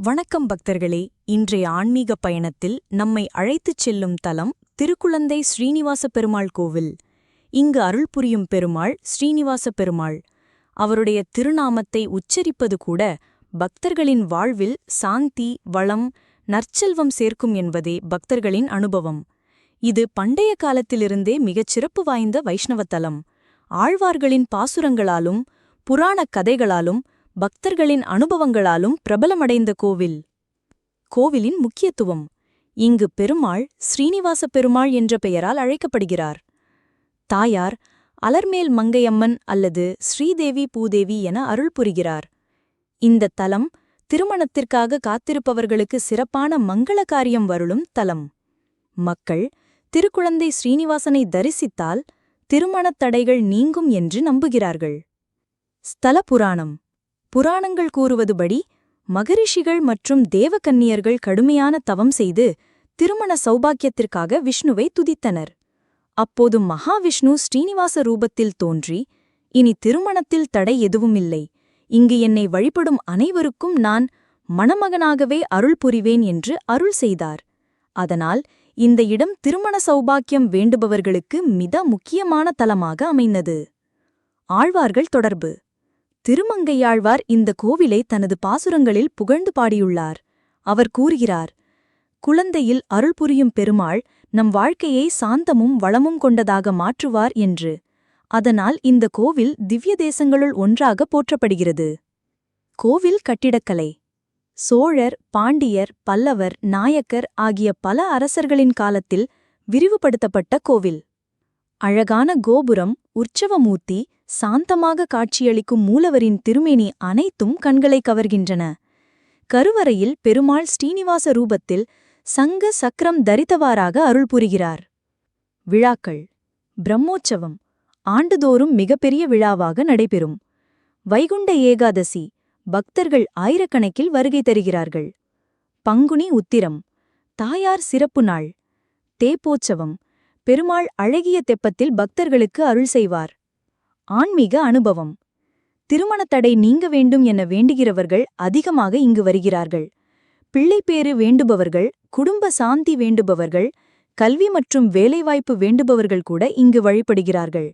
வணக்கம் பக்தர்களே. இன்றைய ஆன்மீக பயணத்தில் நம்மை அழைத்துச் செல்லும் தலம் திருக்குழந்தை ஸ்ரீனிவாச பெருமாள் கோவில். இங்கு அருள் புரியும் பெருமாள் ஸ்ரீனிவாச பெருமாள். அவருடைய திருநாமத்தை உச்சரிப்பது கூட பக்தர்களின் வாழ்வில் சாந்தி வளம் நற்செல்வம் சேர்க்கும் என்பதே பக்தர்களின் அனுபவம். இது பண்டைய காலத்திலிருந்தே மிகச் சிறப்பு வாய்ந்த வைஷ்ணவ தலம். ஆழ்வார்களின் பாசுரங்களாலும் புராணக் கதைகளாலும் பக்தர்களின் அனுபவங்களாலும் பிரபலமடைந்த கோவில். கோவிலின் முக்கியத்துவம் இங்கு பெருமாள் ஸ்ரீனிவாச பெருமாள் என்ற பெயரால் அழைக்கப்படுகிறார். தாயார் அலர்மேல் மங்கையம்மன் அல்லது ஸ்ரீதேவி பூதேவி என அருள் புரிகிறார். இந்த தலம் திருமணத்திற்காக காத்திருப்பவர்களுக்கு சிறப்பான மங்கள காரியம் வருளும் தலம். மக்கள் திருக்குழந்தை ஸ்ரீனிவாசனை தரிசித்தால் திருமணத் தடைகள் நீங்கும் என்று நம்புகிறார்கள். ஸ்தல புராணம். புராணங்கள் கூறுவதுபடி மகரிஷிகள் மற்றும் தேவகன்னியர்கள் கடுமையான தவம் செய்து திருமண சௌபாக்கியத்திற்காக விஷ்ணுவை துதித்தனர். அப்போது மகாவிஷ்ணு ஸ்ரீனிவாச ரூபத்தில் தோன்றி இனி திருமணத்தில் தடை எதுவுமில்லை இங்கு என்னை வழிபடும் அனைவருக்கும் நான் மணமகனாகவே அருள் புரிவேன் என்று அருள் செய்தார். அதனால் இந்த இடம் திருமண சௌபாக்கியம் வேண்டுபவர்களுக்கு மிக முக்கியமான தலமாக அமைந்தது. ஆழ்வார்கள் தொடர்பு திருமங்கையாழ்வார் இந்த கோவிலை தனது பாசுரங்களில் புகழ்ந்து பாடியுள்ளார். அவர் கூறுகிறார் குழந்தையில் அருள் புரியும் பெருமாள் நம் வாழ்க்கையை சாந்தமும் வளமும் கொண்டதாக மாற்றுவார் என்று. அதனால் இந்த கோவில் திவ்ய தேசங்களுள் ஒன்றாக போற்றப்படுகிறது. கோவில் கட்டிடக்கலை. சோழர் பாண்டியர் பல்லவர் நாயக்கர் ஆகிய பல அரசர்களின் காலத்தில் விரிவுபடுத்தப்பட்ட கோவில். அழகான கோபுரம் உற்சவமூர்த்தி சாந்தமாக காட்சியளிக்கும் மூலவரின் திருமேனி அனைத்தும் கண்களை கவர்கின்றன. கருவறையில் பெருமாள் ஸ்ரீனிவாச ரூபத்தில் சங்க சக்கரம் தரித்தவாறாக அருள் புரிகிறார். விழாக்கள். பிரம்மோற்சவம். ஆண்டுதோறும் மிகப்பெரிய விழாவாக நடைபெறும். வைகுண்ட ஏகாதசி. பக்தர்கள் ஆயிரக்கணக்கில் வருகை தருகிறார்கள். பங்குனி உத்திரம். தாயார் சிறப்பு நாள். தேப்போற்சவம். பெருமாள் அழகிய தெப்பத்தில் பக்தர்களுக்கு அருள் செய்வார். ஆன்மீக அனுபவம். திருமணத்தடை நீங்க வேண்டும் என வேண்டுகிறவர்கள் அதிகமாக இங்கு வருகிறார்கள். பிள்ளைப்பேறு வேண்டுபவர்கள் குடும்ப சாந்தி வேண்டுபவர்கள் கல்வி மற்றும் வேலைவாய்ப்பு வேண்டுபவர்கள் கூட இங்கு வழிபடுகிறார்கள்.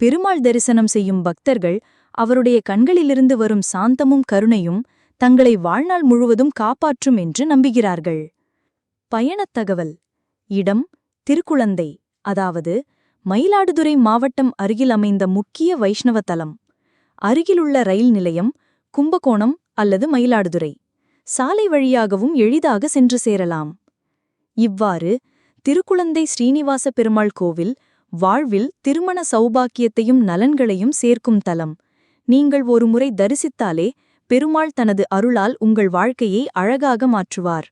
பெருமாள் தரிசனம் செய்யும் பக்தர்கள் அவருடைய கண்களிலிருந்து வரும் சாந்தமும் கருணையும் தங்களை வாழ்நாள் முழுவதும் காப்பாற்றும் என்று நம்புகிறார்கள். பயணத் தகவல். இடம் திருக்குழந்தை அதாவது மயிலாடுதுறை மாவட்டம் அருகில் அமைந்த முக்கிய வைஷ்ணவ தலம். அருகிலுள்ள ரயில் நிலையம் கும்பகோணம் அல்லது மயிலாடுதுறை. சாலை வழியாகவும் எளிதாக சென்று சேரலாம். இவ்வாறு திருக்குழந்தை ஸ்ரீனிவாச பெருமாள் கோவில் வாழ்வில் திருமண சௌபாக்கியத்தையும் நலன்களையும் சேர்க்கும் தலம். நீங்கள் ஒருமுறை தரிசித்தாலே பெருமாள் தனது அருளால் உங்கள் வாழ்க்கையை அழகாக மாற்றுவார்.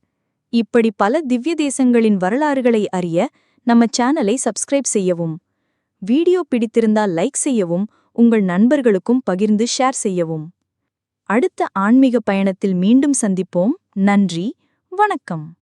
இப்படி பல திவ்ய தேசங்களின் வரலாறுகளை அறிய நம்ம சேனலை சப்ஸ்கிரைப் செய்யவும். வீடியோ பிடித்திருந்தால் லைக் செய்யவும் உங்கள் நண்பர்களுக்கும் பகிர்ந்து ஷேர் செய்யவும். அடுத்த ஆன்மீக பயணத்தில் மீண்டும் சந்திப்போம். நன்றி. வணக்கம்.